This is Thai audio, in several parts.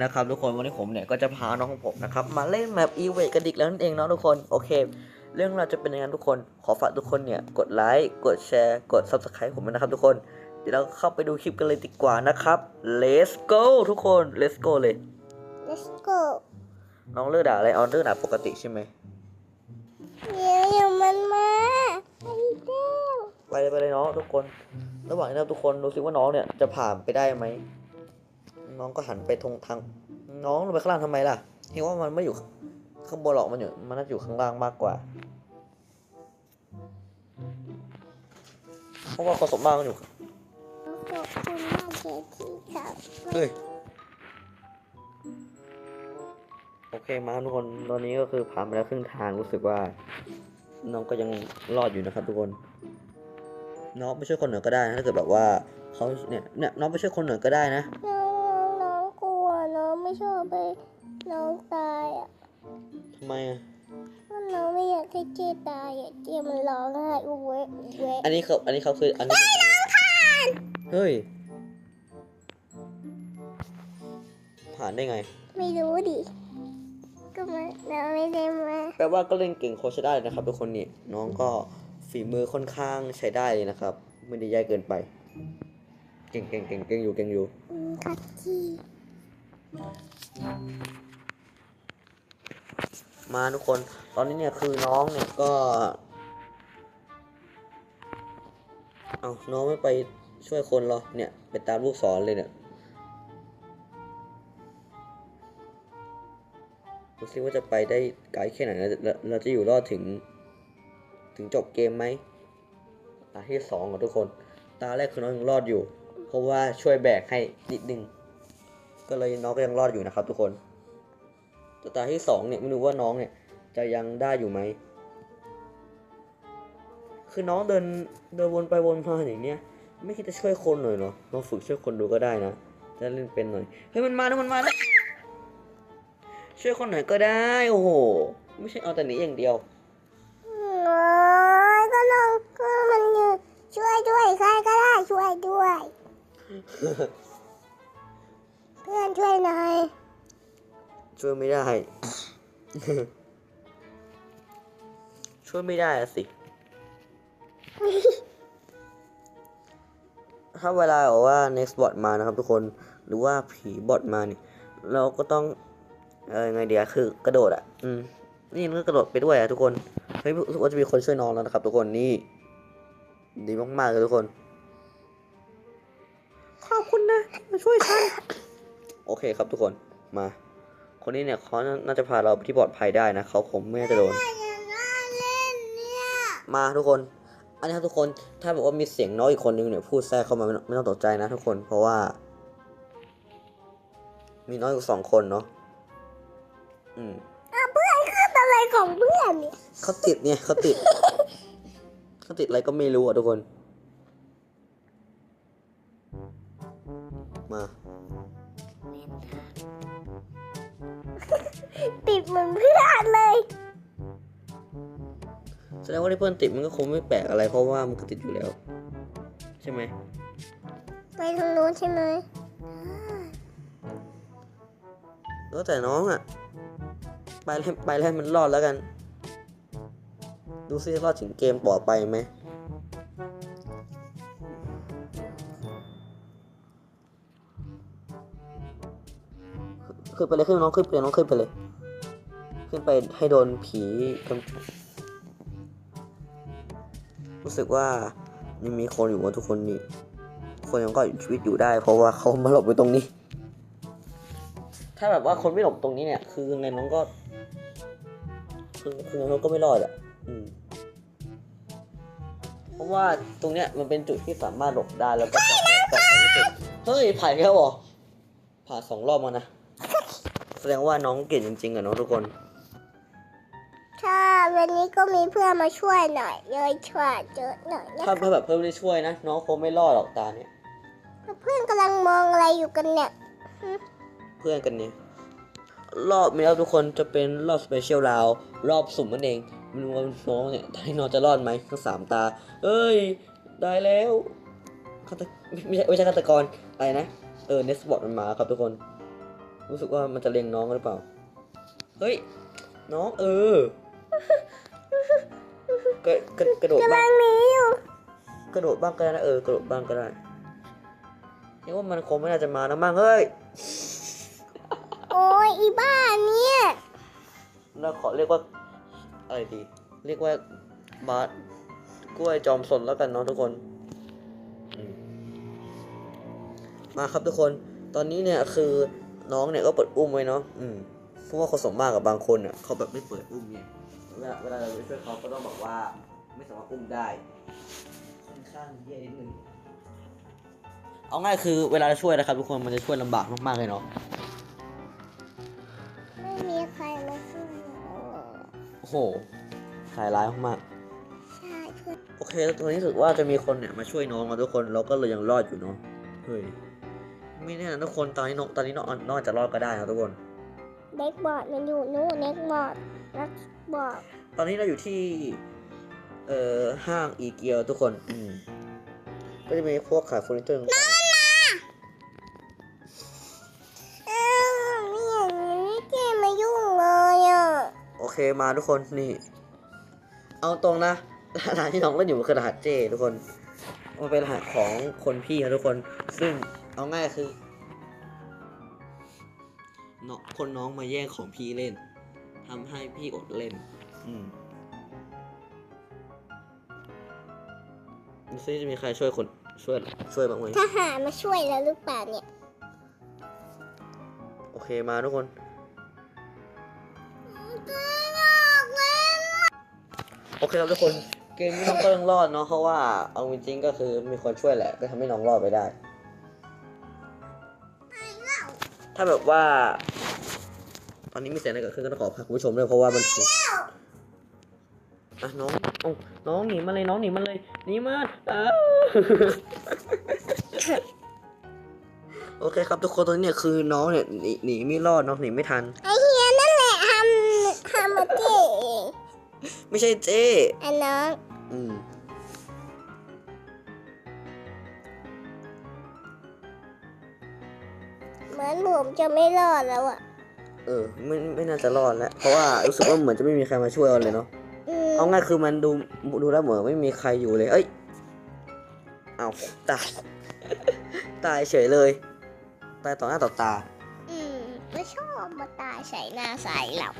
นะครับทุกคนวันนี้ผมเนี่ยก็จะพาน้องของผมนะครับมาเล่นแมปอีเวกันอีกแล้วนั่นเองเนาะทุกคนโอเค เรื่องเราวจะเป็นยังไงทุกคนขอฝากทุกคนเนี่ยกดไลค์กดแชร์กด subscribe ผมด้วยนะครับทุกคนเดี๋ยวเราเข้าไปดูคลิปกันเลยดีกว่านะครับ let's go ทุกคน let's go เลย Let's go น้องเลือกด่าอะไรเอาเลือกด่าปกติใช่ไหมเดี๋ยวอย่ามันมาไปเร็วไปเลยไปเลยน้องทุกคน ระหว่างนี้นะทุกคนดูสิว่าน้องเนี่ยจะผ่านไปได้ไหม น้องก็หันไปทางทาง น้องลงไปข้างล่างทำไมล่ะเห็นว่ามันไม่อยู่ข้างบนหรอกมันอยู่มันน่าจะอยู่ข้างล่างมากกว่า เพราะว่าคนสมมากมันอยู่ขอบคุณมากเลยที่ขับเฮ้ยโอเคมาทุกคนตอนนี้ก็คือผ่านไปแล้วครึ่งทางรู้สึกว่า น้องก็ยังรอดอยู่นะครับทุกคน น้องไม่ช่วยคนเหนือก็ได้นะถ้าเกิดแบบว่าเขาเนี่ยเนี่ยน้องไม่ช่วยคนเหนือก็ได้นะ น้องน้องกลัวน้ องไม่ชอบไปน้องตายอะทำไมอะเพราะน้องไม่อยากให้เจตายอะเจมันร้องไห้อุเวะอุเวะอันนี้เขาอันนี้เขาคืออันนี้เฮ้ย ผ่านได้ไง ไม่รู้ดิก็มาน้องไม่ได้มาแปลว่าก็เล่นเก่งโคชได้เลยนะครับทุกคนนี่น้องก็ฝีมือค่อนข้างใช้ได้เลยนะครับ ไม่ได้แย่เกินไป เก่งเก่งเก่งเก่งอยู่เก่งอยู่อืมคักกี้ มาทุกคน ตอนนี้เนี่ยคือน้องเนี่ยก็ เอาน้องไม่ไปช่วยคนหรอ เนี่ยไปตามลูกศรเลยเนี่ยดูซิว่าจะไปได้ไกลแค่ไหนเราเราเราจะอยู่รอดถึง ถึงจบเกมไหมตาที่สองของทุกคน ตาแรกคือน้องยังรอดอยู่ เพราะว่าช่วยแบกให้นิดนึง ก็เลยน้องก็ยังรอดอยู่นะครับ ทุกคนแต่ตาที่สองเนี่ยไม่รู้ว่าน้องเนี่ยจะยังได้อยู่ไหมคือน้องเดินเดินวนไปวนมาอย่างเนี้ยไม่คิดจะช่วยคนหน่อยเหรอลองฝึกช่วยคนดูก็ได้นะจะเล่นเป็นหน่อยเฮ้ยมันมาแล้วมันมาแล้วช่วยคนหน่อยก็ได้โอ้โหไม่ใช่เอาแต่หนี้อย่างเดียวโอ้ยก็น้องก็มันอยู่ช่วยด้วยใครก็ได้ช่วยด้วยเพื่อนช่วยหน่อย ช่วยไม่ได้ ช่วยไม่ได้อะสิ ถ้าเวลาบอกว่า next bot มานะครับทุกคน หรือว่าผีบอทมาเนี่ย เราก็ต้อง เออไงเดียคือกระโดดอะ อืม นี่มันก็กระโดดไปด้วยอะทุกคน เฮ้ยรู้สึกว่าจะมีคนช่วยน้องแล้วนะครับ ทุกคน นี่ ดีมากๆเลยทุกคน ขอบคุณนะที่มาช่วยฉันโอ เคครับทุกคนมา คนนี้เนี่ยเขาน่าจะพาเราไปที่ปลอดภัยได้นะเขาคงไม่น่าจะโดนอย่างนั้นเล่นเนี่ยมาทุกคน อันนี้ครับทุกคนถ้าบอกว่ามีเสียงน้อยอีกคนนึงเนี่ยพูดแทรกเข้ามาไม่ต้องไม่ต้องตกใจนะทุกคนเพราะว่า มีน้อยอยู่สองคนเนาะอืมเพื่อนคืออะไรของเพื่อนเนี่ยเขาติดเนี่ยเขาติดเขาติดอะไรก็ไม่รู้อะทุกคน แสดงว่าที่เพื่อนติดมันก็คงไม่แปลกอะไร เพราะว่ามันก็ติดอยู่แล้ว ใช่ไหมไปทางโน้นใช่ไหมแล้วแต่น้องอะ ไปแล้วไปแล้วให้มันรอดแล้วกัน ดูซิรอดถึงเกมต่อไปไหมขึ้นไปเลยขึ้นน้องขึ้นไปเลยน้องขึ้นไปเลย ขึ้นไปให้โดนผีกำ รู้สึกว่ายังมีคนอยู่ว่าทุกคนนี่คนยังก็ชีวิตอยู่ได้ เพราะว่าเขามาหลบอยู่ตรงนี้ ถ้าแบบว่าคนไม่หลบตรงนี้เนี่ย คือยังไงน้องก็ คือคือน้องก็ไม่รอดอะอืมเพราะว่าตรงเนี้ยมันเป็นจุดที่สามารถหลบได้แล้วก็ปลอดภัยปลอดภัยที่สุดเฮ้ยผ่านแล้วเหรอผ่านสองรอบมานะแสดงว่าน้องเก่งจริงๆอะเนาะทุกคน ถ้าวันนี้ก็มีเพื่อนมาช่วยหน่อยเลยช่วยเจอหน่อยนะถ้าเพื่อนแบบเพิ่มได้ช่วยนะ น้องคงไม่รอดหรอกตาเนี่ย เพื่อนกำลังมองอะไรอยู่กันเนี่ยเพื่อนกันเนี่ยรอบนี้ครับทุกคนจะเป็นรอบสเปเชียลราวรอบสุ่มนั่นเองไม่รู้ว่าน้องเนี่ยให้น้องจะรอดไหมทั้งสามตา เอ้ยได้แล้วฆาตไม่ใช่ไม่ใช่ฆาตกรอะไรนะเออเนสบอตมันมาครับทุกคน รู้สึกว่ามันจะเล็งน้องหรือเปล่า เฮ้ย น้องเออ กระกระกระโดดกำบ้าลังงหนีอยู่กระโดดบ้างก็ได้นะเออกระโดดบ้างก็ได้นี่ว่ามันคงไม่น่าจะมานะมั่งเฮ้ยโอ้ยอีบ้าเนี่ยเราขอเรียกว่าอะไรดี เรียกว่าบาสกล้วยจอมสนแล้วกันเนาะทุกคนอืมมาครับทุกคนตอนนี้เนี่ยคือน้องเนี่ยก็เปิดอุ้มไว้เนาะอืมเพราะว่าคนสมมากกับบางคนเนี่ยเขาแบบไม่เปิดอุ้มไง เวลาเวลาเราไปช่วยเขาก็ต้องบอกว่า ไม่สามารถอุ้มได้ ค่อนข้างเยี่ยนิดนึงเอาง่ายคือเวลาเราช่วยนะครับทุกคนมันจะช่วยลำบากมากๆเลยเนาะไม่มีใครมาช่วยเราโอ้โหสายร้ายมากๆใช่เพื่อนโอเคตอนนี้รู้สึกว่าจะมีคนเนี่ยมาช่วยน้องเราทุกคนเราก็เลยยังรอดอยู่เนาะเฮ้ยไม่แน่นะทุกคนตอนนี้น้องตอนนี้น้องน้องอาจจะรอดก็ได้นะทุกคน เด็กบอร์ดมันอยู่นู่นเด็กบอร์ดนักบอร์ดตอนนี้เราอยู่ที่ เอ่อ ห้างอีเกียวทุกคน อืม ก็จะมีพวกขายเฟอร์นิเจอร์อ้าวไม่อย่างนี้เจมายุ่งเลยอะโอเคมาทุกคนนี่ เอาตรงนะรหัสที่น้องเล่นอยู่มันคือรหัสเจทุกคน มันเป็นรหัสของคนพี่ครับทุกคน ซึ่งเอาง่ายคือ น้องคนน้องมาแย่งของพี่เล่นทำให้พี่อดเล่น อืมดูซิจะมีใครช่วยคนช่วยช่วยบ้างไหมทหารมาช่วยแล้วหรือเปล่าเนี่ย โอเคมาทุกคนโอเคครับทุกคนเกมนี้น้องก็ต้องรอดเนาะเพราะว่าเอาจริงๆก็คือมีคนช่วยแหละ ก็ทำให้น้องรอดไปได้ ถ้าแบบว่า ตอนนี้มีเสียงอะไรเกิดขึ้นก็ต้องขออภัยคุณผู้ชมด้วยเพราะว่ามันอะน้องเอ้าน้องหนีมาเลยน้องหนีมาเลยหนีมาอ้าวโอเคครับทุกคนตอนนี้เนี่ยคือน้องเนี่ยหนีหนีไม่รอดน้องหนีไม่ทัน ไอเฮียนั่นแหละทำทำมาเจเองไม่ใช่เจ้อันน้องอืมเหมือนผมจะไม่รอดแล้วอะ เออไม่ไม่น่าจะรอดแล้ว เพราะว่ารู้สึกว่าเหมือนจะไม่มีใครมาช่วยเราเลยเนาะอืมเอาง่ายคือมันดูดูแล้วเหมือนไม่มีใครอยู่เลย เอ้ยเอาตายตายเฉยเลย ตายต่อหน้าต่อตา อืมไม่ชอบมาตายใส่หน้าใส่เรา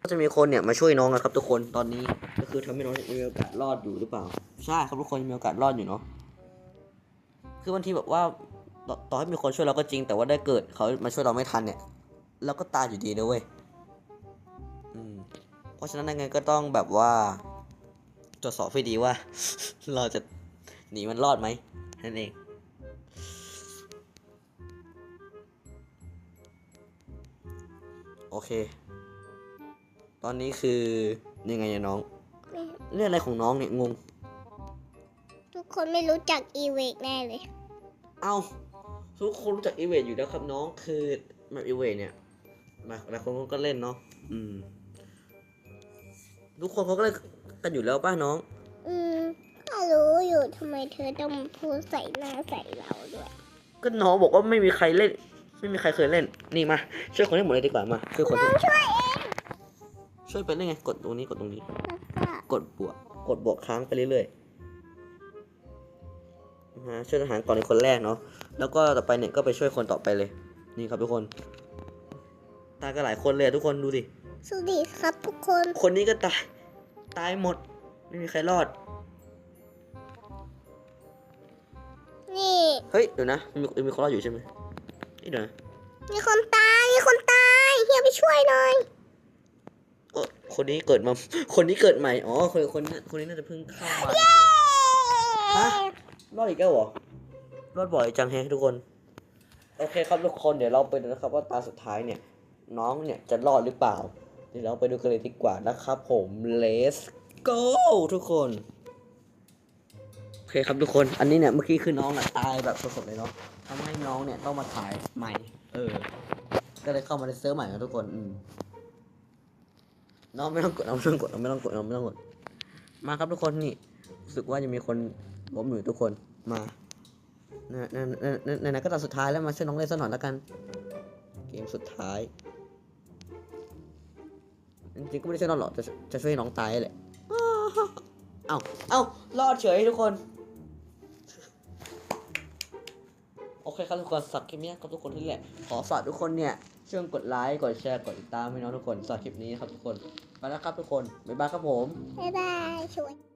ก็จะมีคนเนี่ยมาช่วยน้องนะครับ ทุกคนตอนนี้ก็คือทำให้น้องมีโอกาสรอดอยู่หรือเปล่า ใช่ครับทุกคนมีโอกาสรอดอยู่เนาะคือบางทีแบบว่า ต่อต่อให้มีคนช่วยเราก็จริง แต่ว่าได้เกิดเขามาช่วยเราไม่ทันเนี่ยเราก็ตายอยู่ดีนะเว้ยอืมเพราะฉะนั้นยังไงก็ต้องแบบว่าตรวจสอบให้ดีว่า เราจะหนีมันรอดไหมนั่นเองโอเค ตอนนี้คือยังไงอะน้องไม่เรื่องอะไรของน้องเนี่ยงง ทุกคนไม่รู้จักอีเวกแน่เลย เอ้า ทุกคนรู้จักอีเวทอยู่แล้วครับน้องคือแบบอีเวทเนี่ยมาหลายคนก็เล่นเนาะอืม ทุกคนเขาก็เล่นกันอยู่แล้วป้าน้อง อืมก็รู้อยู่ทำไมเธอต้องมาพูดใส่หน้าใส่เราด้วย ก็น้องบอกว่าไม่มีใครเล่น ไม่มีใครเคยเล่นนี่มาช่วยคนให้หมดเลยดีกว่ามาช่วยคนที่ช่วยเองช่วยไปได้ไงกดตรงนี้กดตรงนี้แล้วก็กดบวก กดบวกค้างไปเรื่อยๆนะฮะช่วยทหารก่อนในคนแรกเนาะ แล้วก็ต่อไปเนี่ยก็ไปช่วยคนต่อไปเลย นี่ครับทุกคน ตายก็หลายคนเลยอะทุกคนดูดิสวัสดีครับทุกคน คนนี้ก็ตาย ตายหมด ไม่มีใครรอด นี่ เฮ้ยเดี๋ยวนะมีมีคนรอดอยู่ใช่ไหมเฮ้ยเดี๋ยวนะมีคนตาย มีคนตายเฮียไปช่วยหน่อยเออคนนี้เกิดมา คนนี้เกิดใหม่ อ๋อ คนคนนี้คนนี้น่าจะเพิ่งเข้ามาฮะรอดอีกแล้วเหรอ รอดบ่อยจังแฮะทุกคน โอเคครับทุกคนเดี๋ยวเราไปดูนะครับว่าตาสุดท้ายเนี่ย น้องเนี่ยจะรอดหรือเปล่า เดี๋ยวเราไปดูกันเลยดีกว่านะครับผม let's go ทุกคน โอเคครับทุกคน อันนี้เนี่ยเมื่อกี้คือน้องอะตายแบบสดๆเลยเนาะทำให้น้องเนี่ยต้องมาถ่ายใหม่ เออ ก็เลยเข้ามาในเซิร์ฟใหม่นะทุกคนอืมน้องไม่ต้องกดน้องไม่ต้องกดน้องไม่ต้องกดน้องไม่ต้องกด มาครับทุกคนนี่รู้สึกว่าจะมีคนล้มอยู่ทุกคนมา นะนะนะนะนะนะก็ตอนสุดท้ายแล้วมาช่วยน้องเล่นสักหน่อยแล้วกัน เกมสุดท้าย จริงๆก็ไม่ได้ช่วยน้องหรอกจะจะช่วยน้องตายแหละเอ้าเอ้ารอดเฉยทุกคน โอเคครับทุกคนสับคลิปนี้ครับทุกคนที่แหละ ขอฝากทุกคนเนี่ยช่วยกดไลค์ กดแชร์ กดติดตามให้น้องทุกคนสำหรับคลิปนี้ครับทุกคน ไปแล้วครับทุกคน บ๊ายบายครับผม บ๊ายบายช่วย